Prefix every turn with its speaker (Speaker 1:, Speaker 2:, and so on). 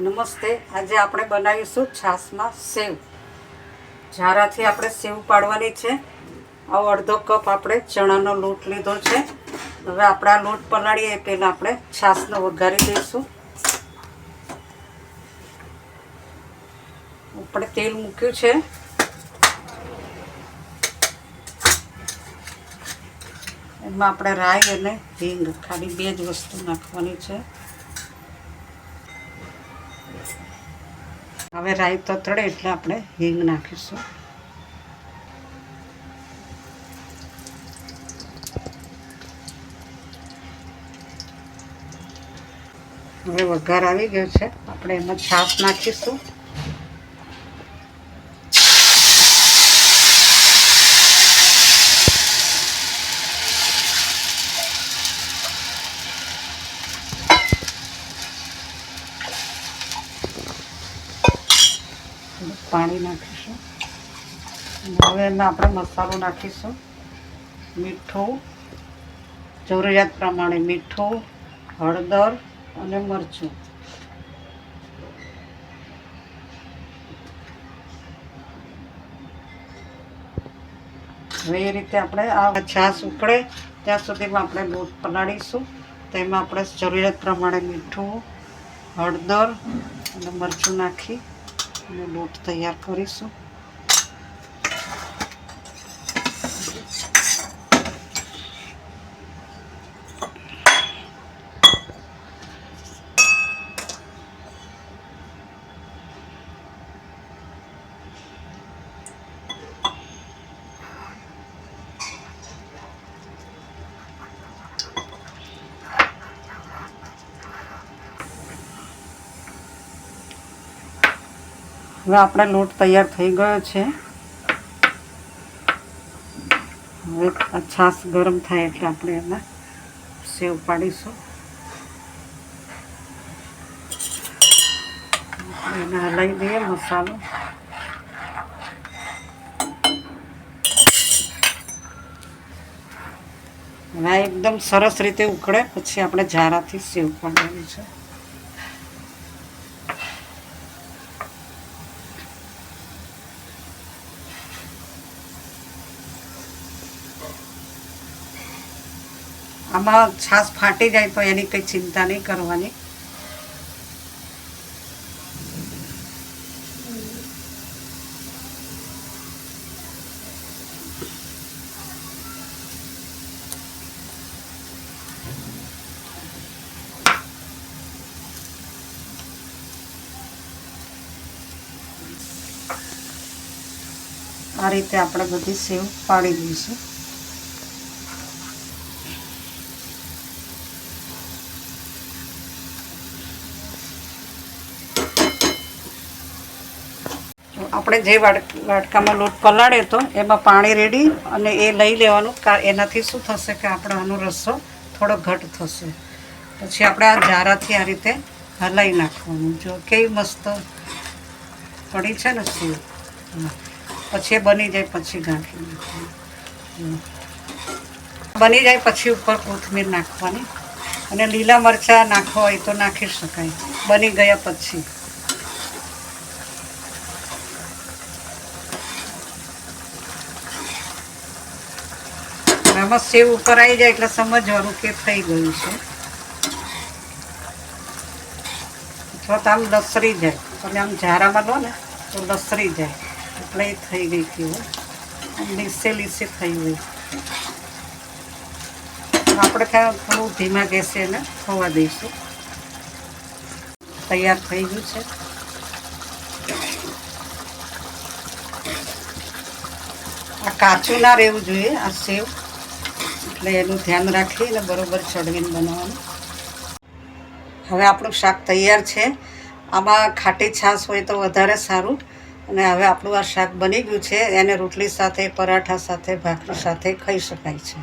Speaker 1: નમસ્તે. આજે આપણે બનાવીશું છાશમાં સેવ. ઝારાથી આપણે સેવ પાડવાની છે. આવો અડધો કપ આપણે ચણાનો લોટ લીધો છે. હવે આપણે આ લોટ પલાળીએ એ પહેલાં આપણે છાશને વઘારી દઈશું. આપણે તેલ મૂક્યું છે. એમાં આપણે રાઈ અને હિંગ ખાલી બે જ વસ્તુ નાખવાની છે. હવે રાયતો તળે એટલે આપણે હિંગ નાખીશું. હવે વઘાર આવી ગયો છે. આપણે એમાં છાશ નાખીશું. પાણી નાખીશું. હવે એમાં આપણે મસાલો નાખીશું. મીઠું, જરૂરિયાત પ્રમાણે મીઠું, હળદર અને મરચું. હવે એ રીતે આપણે આ છાશ ઉકળે, ત્યાં સુધીમાં આપણે લોટ પલાળીશું. તેમાં આપણે જરૂરિયાત પ્રમાણે મીઠું, હળદર અને મરચું નાખી અને લોટ તૈયાર કરીશું હવે આપણે લોટ તૈયાર થઈ ગયો છે. હવે આ ગરમ થાય એટલે આપણે એમાં સેવ પાડીશું. એને હલાવી દઈએ મસાલો. હવે એકદમ સરસ રીતે ઉકળે, પછી આપણે જારાથી સેવ પાડવાની છે. આમાં છાશ ફાટી જાય તો એની કંઈ ચિંતા નહીં કરવાની. આ રીતે આપણે બધી સેવ પાડી દઈશું. આપણે જે વાટકામાં લોટ પલાળ્યો હતો, એમાં પાણી રેડી અને એ લઈ લેવાનું. કા, એનાથી શું થશે કે આપણો આનો રસ્સો થોડો ઘટ થશે. પછી આપણે આ જારાથી આ રીતે હલાવી નાખવાનું. જો કેવી મસ્ત પડી છે ને સીવ પછી એ બની જાય પછી ગાંઠી નાખવાનું. બની જાય પછી ઉપર કોથમીર નાખવાની. અને લીલા મરચાં નાખવા હોય તો નાખી શકાય. બની ગયા પછી. આમાં સેવ ઉપર આવી જાય એટલે સમજવાનું કે થઈ ગયું છે. અથવા તો આમ લસરી જાય. તમે આમ ઝારામાં લો ને, તો લસરી જાય. એટલે એ થઈ ગઈ કેવું લીસે લીસે થઈ ગઈ આપણે ક્યાં થોડું ધીમા ગેસે એને થવા દઈશું. તૈયાર થઈ ગયું છે. આ કાચું ના રહેવું જોઈએ, આ સેવ. એટલે એનું ધ્યાન રાખીને બરોબર ચડવીને બનાવવાનું. હવે આપણું શાક તૈયાર છે. આમાં ખાટી છાશ હોય તો વધારે સારું. અને હવે આપણું આ શાક બની ગયું છે. એને રોટલી સાથે, પરાઠા સાથે, ભાખરી સાથે ખાઈ શકાય છે.